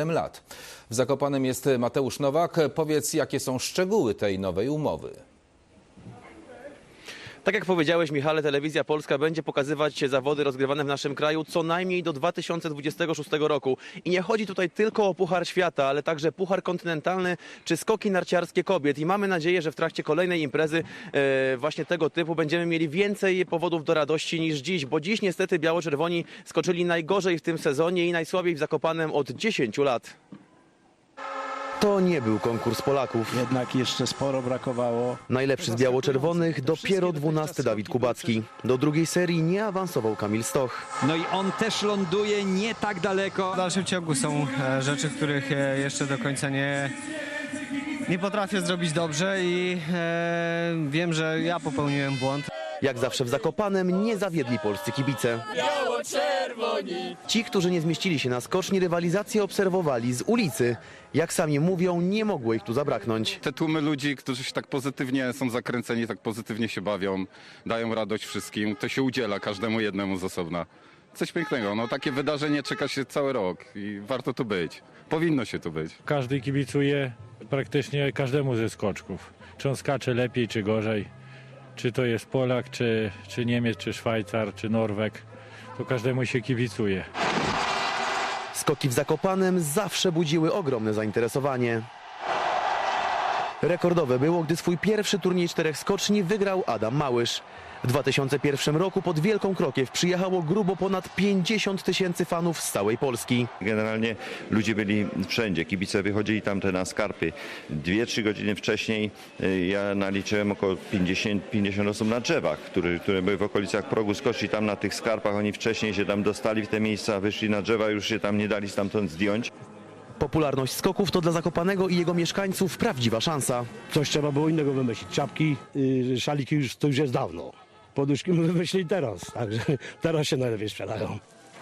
7 lat. W Zakopanem jest Mateusz Nowak. Powiedz, jakie są szczegóły tej nowej umowy? Tak jak powiedziałeś, Michale, Telewizja Polska będzie pokazywać zawody rozgrywane w naszym kraju co najmniej do 2026 roku. I nie chodzi tutaj tylko o Puchar Świata, ale także Puchar Kontynentalny czy skoki narciarskie kobiet. I mamy nadzieję, że w trakcie kolejnej imprezy e, właśnie tego typu będziemy mieli więcej powodów do radości niż dziś, bo dziś niestety biało-czerwoni skoczyli najgorzej w tym sezonie i najsłabiej w Zakopanem od 10 lat. To nie był konkurs Polaków. Jednak jeszcze sporo brakowało. Najlepszy z biało-czerwonych dopiero 12 Dawid Kubacki. Do drugiej serii nie awansował Kamil Stoch. No i on też ląduje nie tak daleko. W dalszym ciągu są e, rzeczy, których e, jeszcze do końca nie, nie potrafię zrobić dobrze i e, wiem, że ja popełniłem błąd. Jak zawsze w Zakopanem nie zawiedli polscy kibice. Ci, którzy nie zmieścili się na skoczni, rywalizację obserwowali z ulicy. Jak sami mówią, nie mogło ich tu zabraknąć. te tłumy ludzi, którzy się tak pozytywnie są zakręceni, tak pozytywnie się bawią, dają radość wszystkim, to się udziela każdemu jednemu z osobna. Coś pięknego. No takie wydarzenie czeka się cały rok i warto tu być. Powinno się tu być. Każdy kibicuje praktycznie każdemu ze skoczków. Czy on skacze lepiej, czy gorzej. Czy to jest Polak, czy, czy Niemiec, czy Szwajcar, czy Norweg. To każdemu się kibicuje. Skoki w Zakopanem zawsze budziły ogromne zainteresowanie. Rekordowe było, gdy swój pierwszy turniej czterech skoczni wygrał Adam Małysz. W 2001 roku pod Wielką Krokiew przyjechało grubo ponad 50 tysięcy fanów z całej Polski. Generalnie ludzie byli wszędzie, kibice wychodzili tamte na skarpy. Dwie, trzy godziny wcześniej y, ja naliczyłem około 50, 50 osób na drzewach, które, które były w okolicach progu skoczni. Tam na tych skarpach oni wcześniej się tam dostali w te miejsca, wyszli na drzewa, już się tam nie dali stamtąd zdjąć. Popularność skoków to dla Zakopanego i jego mieszkańców prawdziwa szansa. Coś trzeba było innego wymyślić. Czapki, yy, szaliki już, to już jest dawno. Poduszki my wymyślili teraz, także teraz się najlepiej sprzedają.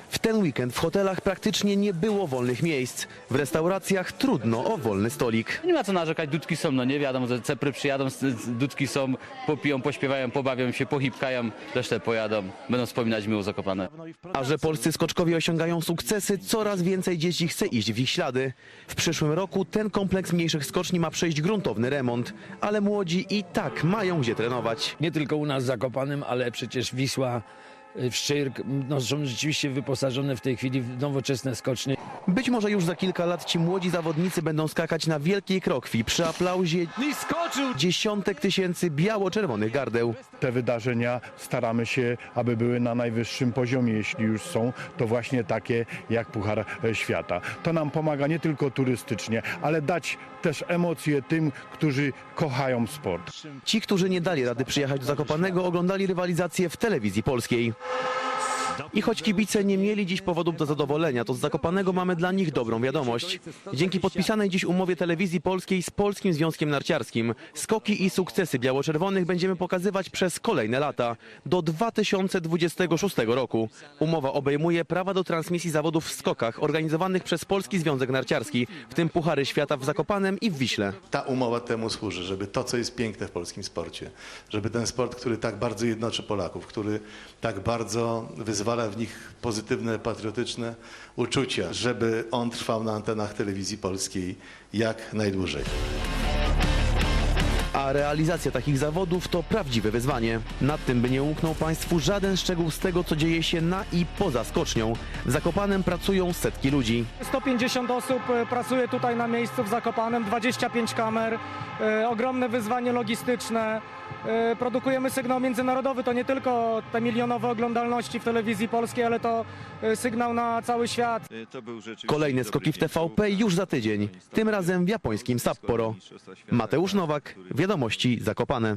W ten weekend w hotelach praktycznie nie było wolnych miejsc. W restauracjach trudno o wolny stolik. Nie ma co narzekać, dudki są, no nie wiadomo, że cepry przyjadą, dudki są, popiją, pośpiewają, pobawią się, pohipkają, resztę pojadą, będą wspominać miło Zakopane. A że polscy skoczkowie osiągają sukcesy, coraz więcej dzieci chce iść w ich ślady. W przyszłym roku ten kompleks mniejszych skoczni ma przejść gruntowny remont, ale młodzi i tak mają gdzie trenować. nie tylko u nas w Zakopanem, ale przecież Wisła, Szczyrk no, są rzeczywiście wyposażone w tej chwili w nowoczesne skocznie. Być może już za kilka lat ci młodzi zawodnicy będą skakać na wielkiej krokwi przy aplauzie I skoczył! dziesiątek tysięcy biało-czerwonych gardeł. Te wydarzenia staramy się, aby były na najwyższym poziomie. Jeśli już są, to właśnie takie jak Puchar Świata. To nam pomaga nie tylko turystycznie, ale dać też emocje tym, którzy kochają sport. Ci, którzy nie dali rady przyjechać do Zakopanego, oglądali rywalizację w telewizji polskiej. Thank you. I choć kibice nie mieli dziś powodów do zadowolenia, to z Zakopanego mamy dla nich dobrą wiadomość. Dzięki podpisanej dziś umowie telewizji polskiej z Polskim Związkiem Narciarskim skoki i sukcesy biało-czerwonych będziemy pokazywać przez kolejne lata, do 2026 roku. Umowa obejmuje prawa do transmisji zawodów w skokach organizowanych przez Polski Związek Narciarski, w tym Puchary Świata w Zakopanem i w Wiśle. Ta umowa temu służy, żeby to, co jest piękne w polskim sporcie, żeby ten sport, który tak bardzo jednoczy Polaków, który tak bardzo wyzwala w nich pozytywne, patriotyczne uczucia, żeby on trwał na antenach telewizji polskiej jak najdłużej. A realizacja takich zawodów to prawdziwe wyzwanie. Nad tym by nie umknął Państwu żaden szczegół z tego, co dzieje się na i poza skocznią. W Zakopanem pracują setki ludzi. 150 osób e, pracuje tutaj na miejscu w Zakopanem, 25 kamer, e, ogromne wyzwanie logistyczne. E, produkujemy sygnał międzynarodowy, to nie tylko te milionowe oglądalności w telewizji polskiej, ale to e, sygnał na cały świat. Kolejne skoki w TVP już za tydzień. Tym razem w japońskim Sapporo. Mateusz Nowak, Wiadomości Zakopane.